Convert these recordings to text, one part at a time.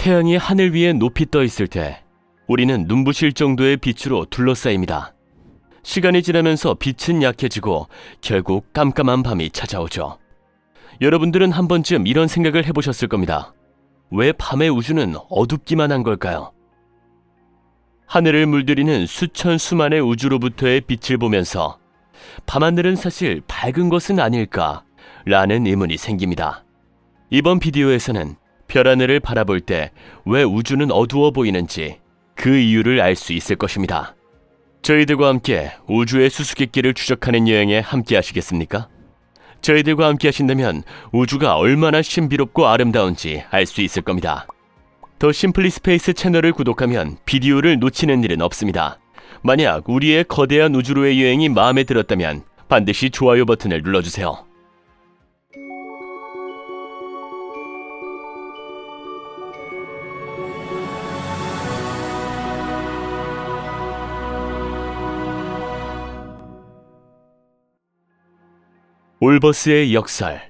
태양이 하늘 위에 높이 떠 있을 때 우리는 눈부실 정도의 빛으로 둘러싸입니다. 시간이 지나면서 빛은 약해지고 결국 깜깜한 밤이 찾아오죠. 여러분들은 한 번쯤 이런 생각을 해보셨을 겁니다. 왜 밤의 우주는 어둡기만 한 걸까요? 하늘을 물들이는 수천 수만의 우주로부터의 빛을 보면서 밤하늘은 사실 밝은 것은 아닐까 라는 의문이 생깁니다. 이번 비디오에서는 별 하늘을 바라볼 때 왜 우주는 어두워 보이는지 그 이유를 알 수 있을 것입니다. 저희들과 함께 우주의 수수께끼를 추적하는 여행에 함께 하시겠습니까? 저희들과 함께 하신다면 우주가 얼마나 신비롭고 아름다운지 알 수 있을 겁니다. 더 심플리 스페이스 채널을 구독하면 비디오를 놓치는 일은 없습니다. 만약 우리의 거대한 우주로의 여행이 마음에 들었다면 반드시 좋아요 버튼을 눌러주세요. 올버스의 역설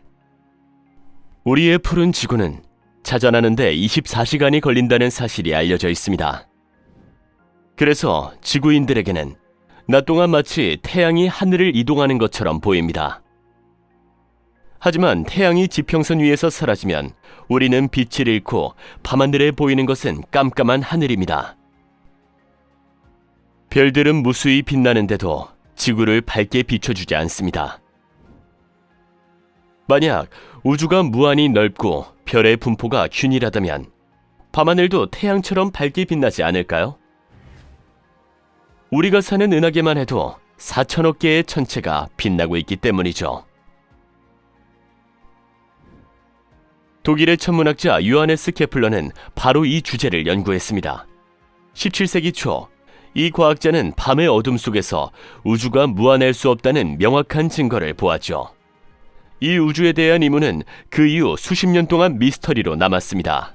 우리의 푸른 지구는 자전하는데 24시간이 걸린다는 사실이 알려져 있습니다. 그래서 지구인들에게는 낮 동안 마치 태양이 하늘을 이동하는 것처럼 보입니다. 하지만 태양이 지평선 위에서 사라지면 우리는 빛을 잃고 밤하늘에 보이는 것은 깜깜한 하늘입니다. 별들은 무수히 빛나는데도 지구를 밝게 비춰주지 않습니다. 만약 우주가 무한히 넓고 별의 분포가 균일하다면 밤하늘도 태양처럼 밝게 빛나지 않을까요? 우리가 사는 은하계만 해도 4천억 개의 천체가 빛나고 있기 때문이죠. 독일의 천문학자 요하네스 케플러는 바로 이 주제를 연구했습니다. 17세기 초, 이 과학자는 밤의 어둠 속에서 우주가 무한할 수 없다는 명확한 증거를 보았죠. 이 우주에 대한 의문은 그 이후 수십 년 동안 미스터리로 남았습니다.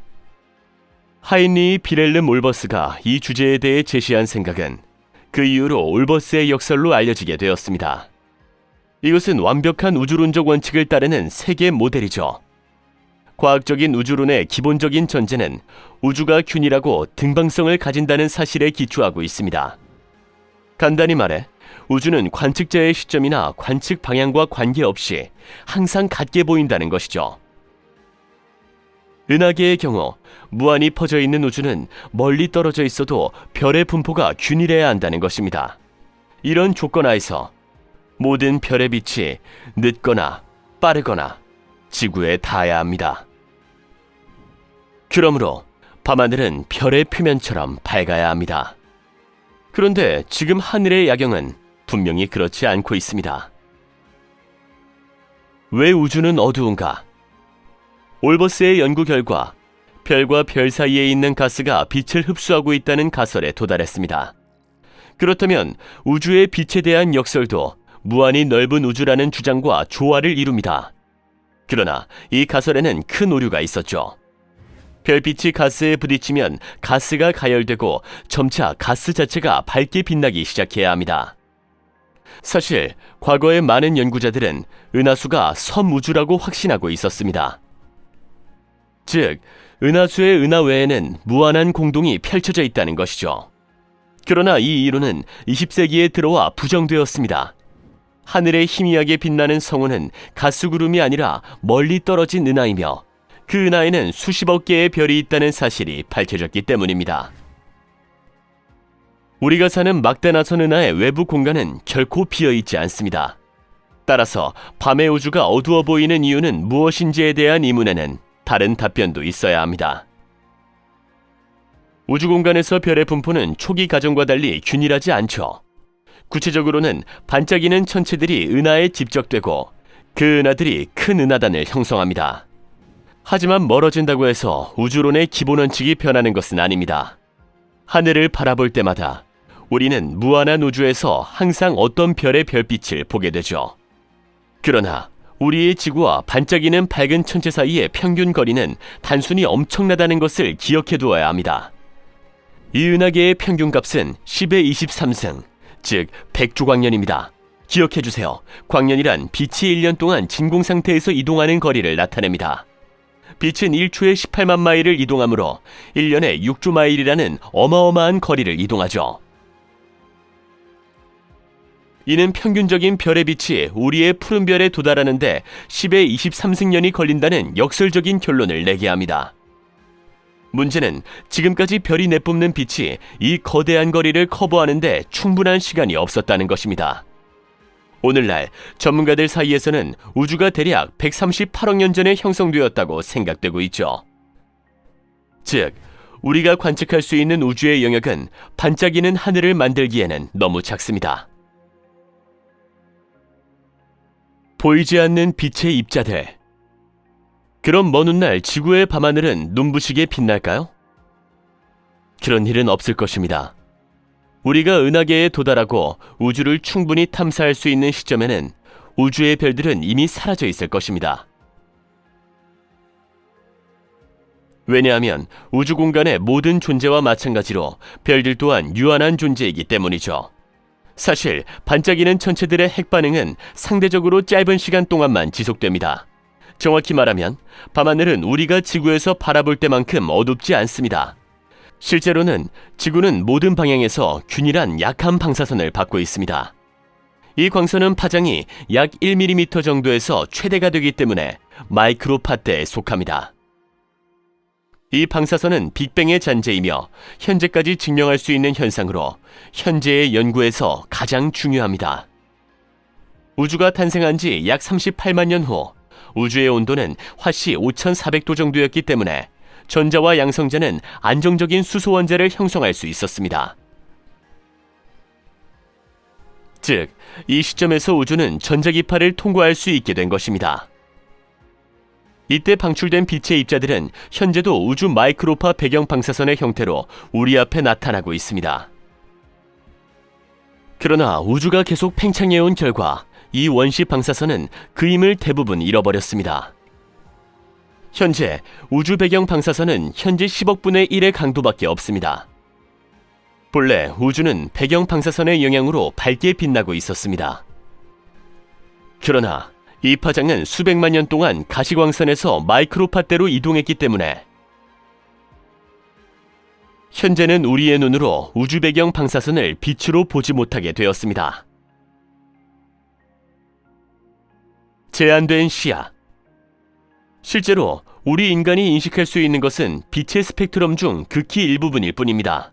하인리 비렐름 올버스가 이 주제에 대해 제시한 생각은 그 이후로 올버스의 역설로 알려지게 되었습니다. 이것은 완벽한 우주론적 원칙을 따르는 세계 모델이죠. 과학적인 우주론의 기본적인 전제는 우주가 균일하고 등방성을 가진다는 사실에 기초하고 있습니다. 간단히 말해, 우주는 관측자의 시점이나 관측 방향과 관계없이 항상 같게 보인다는 것이죠. 은하계의 경우 무한히 퍼져 있는 우주는 멀리 떨어져 있어도 별의 분포가 균일해야 한다는 것입니다. 이런 조건 하에서 모든 별의 빛이 늦거나 빠르거나 지구에 닿아야 합니다. 그러므로 밤하늘은 별의 표면처럼 밝아야 합니다. 그런데 지금 하늘의 야경은 분명히 그렇지 않고 있습니다. 왜 우주는 어두운가? 올버스의 연구 결과 별과 별 사이에 있는 가스가 빛을 흡수하고 있다는 가설에 도달했습니다. 그렇다면 우주의 빛에 대한 역설도 무한히 넓은 우주라는 주장과 조화를 이룹니다. 그러나 이 가설에는 큰 오류가 있었죠. 별빛이 가스에 부딪히면 가스가 가열되고 점차 가스 자체가 밝게 빛나기 시작해야 합니다. 사실 과거의 많은 연구자들은 은하수가 섬우주라고 확신하고 있었습니다. 즉, 은하수의 은하 외에는 무한한 공동이 펼쳐져 있다는 것이죠. 그러나 이 이론은 20세기에 들어와 부정되었습니다. 하늘에 희미하게 빛나는 성운은 가스구름이 아니라 멀리 떨어진 은하이며 그 은하에는 수십억 개의 별이 있다는 사실이 밝혀졌기 때문입니다. 우리가 사는 막대나선 은하의 외부 공간은 결코 비어 있지 않습니다. 따라서 밤의 우주가 어두워 보이는 이유는 무엇인지에 대한 의문에는 다른 답변도 있어야 합니다. 우주 공간에서 별의 분포는 초기 가정과 달리 균일하지 않죠. 구체적으로는 반짝이는 천체들이 은하에 집적되고 그 은하들이 큰 은하단을 형성합니다. 하지만 멀어진다고 해서 우주론의 기본 원칙이 변하는 것은 아닙니다. 하늘을 바라볼 때마다 우리는 무한한 우주에서 항상 어떤 별의 별빛을 보게 되죠. 그러나 우리의 지구와 반짝이는 밝은 천체 사이의 평균 거리는 단순히 엄청나다는 것을 기억해 두어야 합니다. 이 은하계의 평균 값은 10의 23승, 즉 100조광년입니다. 기억해 주세요. 광년이란 빛이 1년 동안 진공 상태에서 이동하는 거리를 나타냅니다. 빛은 1초에 18만 마일을 이동하므로 1년에 6조 마일이라는 어마어마한 거리를 이동하죠. 이는 평균적인 별의 빛이 우리의 푸른 별에 도달하는데 10의 23승년이 걸린다는 역설적인 결론을 내게 합니다. 문제는 지금까지 별이 내뿜는 빛이 이 거대한 거리를 커버하는데 충분한 시간이 없었다는 것입니다. 오늘날 전문가들 사이에서는 우주가 대략 138억 년 전에 형성되었다고 생각되고 있죠. 즉, 우리가 관측할 수 있는 우주의 영역은 반짝이는 하늘을 만들기에는 너무 작습니다. 보이지 않는 빛의 입자들. 그럼 먼 훗날 지구의 밤하늘은 눈부시게 빛날까요? 그런 일은 없을 것입니다. 우리가 은하계에 도달하고 우주를 충분히 탐사할 수 있는 시점에는 우주의 별들은 이미 사라져 있을 것입니다. 왜냐하면 우주 공간의 모든 존재와 마찬가지로 별들 또한 유한한 존재이기 때문이죠. 사실 반짝이는 천체들의 핵 반응은 상대적으로 짧은 시간 동안만 지속됩니다. 정확히 말하면 밤하늘은 우리가 지구에서 바라볼 때만큼 어둡지 않습니다. 실제로는 지구는 모든 방향에서 균일한 약한 방사선을 받고 있습니다. 이 광선은 파장이 약 1mm 정도에서 최대가 되기 때문에 마이크로파대에 속합니다. 이 방사선은 빅뱅의 잔재이며 현재까지 증명할 수 있는 현상으로 현재의 연구에서 가장 중요합니다. 우주가 탄생한 지 약 38만 년 후 우주의 온도는 화씨 5,400도 정도였기 때문에 전자와 양성자는 안정적인 수소 원자를 형성할 수 있었습니다. 즉, 이 시점에서 우주는 전자기파를 통과할 수 있게 된 것입니다. 이때 방출된 빛의 입자들은 현재도 우주 마이크로파 배경 방사선의 형태로 우리 앞에 나타나고 있습니다. 그러나 우주가 계속 팽창해온 결과 이 원시 방사선은 그 힘을 대부분 잃어버렸습니다. 현재 우주 배경 방사선은 현재 10억 분의 1의 강도밖에 없습니다. 본래 우주는 배경 방사선의 영향으로 밝게 빛나고 있었습니다. 그러나 이 파장은 수백만 년 동안 가시광선에서 마이크로파대로 이동했기 때문에 현재는 우리의 눈으로 우주 배경 방사선을 빛으로 보지 못하게 되었습니다. 제한된 시야. 실제로 우리 인간이 인식할 수 있는 것은 빛의 스펙트럼 중 극히 일부분일 뿐입니다.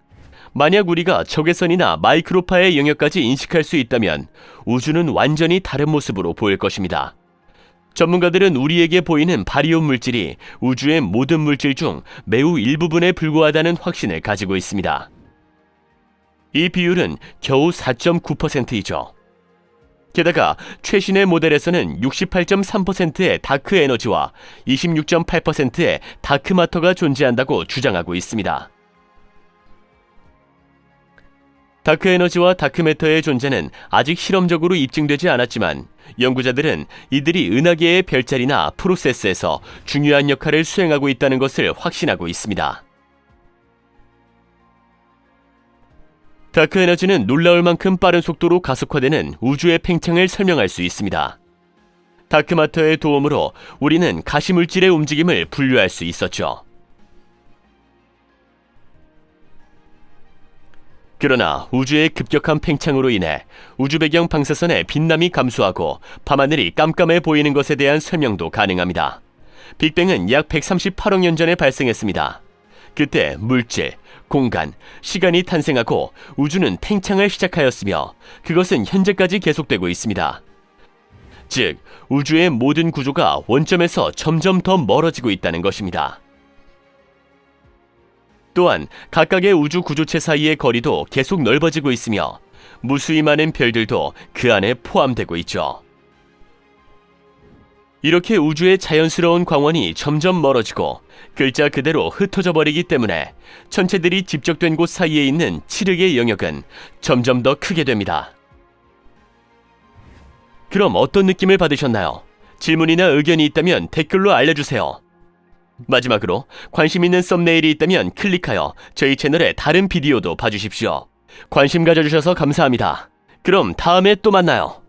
만약 우리가 적외선이나 마이크로파의 영역까지 인식할 수 있다면 우주는 완전히 다른 모습으로 보일 것입니다. 전문가들은 우리에게 보이는 바리온 물질이 우주의 모든 물질 중 매우 일부분에 불과하다는 확신을 가지고 있습니다. 이 비율은 겨우 4.9%이죠. 게다가 최신의 모델에서는 68.3%의 다크 에너지와 26.8%의 다크 마터가 존재한다고 주장하고 있습니다. 다크 에너지와 다크 매터의 존재는 아직 실험적으로 입증되지 않았지만 연구자들은 이들이 은하계의 별자리나 프로세스에서 중요한 역할을 수행하고 있다는 것을 확신하고 있습니다. 다크 에너지는 놀라울 만큼 빠른 속도로 가속화되는 우주의 팽창을 설명할 수 있습니다. 다크마터의 도움으로 우리는 가시물질의 움직임을 분류할 수 있었죠. 그러나 우주의 급격한 팽창으로 인해 우주 배경 방사선의 빛남이 감소하고 밤하늘이 깜깜해 보이는 것에 대한 설명도 가능합니다. 빅뱅은 약 138억 년 전에 발생했습니다. 그때 물질, 공간, 시간이 탄생하고 우주는 팽창을 시작하였으며 그것은 현재까지 계속되고 있습니다. 즉, 우주의 모든 구조가 원점에서 점점 더 멀어지고 있다는 것입니다. 또한 각각의 우주 구조체 사이의 거리도 계속 넓어지고 있으며 무수히 많은 별들도 그 안에 포함되고 있죠. 이렇게 우주의 자연스러운 광원이 점점 멀어지고 글자 그대로 흩어져 버리기 때문에 천체들이 집적된 곳 사이에 있는 칠흑의 영역은 점점 더 크게 됩니다. 그럼 어떤 느낌을 받으셨나요? 질문이나 의견이 있다면 댓글로 알려주세요. 마지막으로 관심 있는 썸네일이 있다면 클릭하여 저희 채널의 다른 비디오도 봐주십시오. 관심 가져주셔서 감사합니다. 그럼 다음에 또 만나요.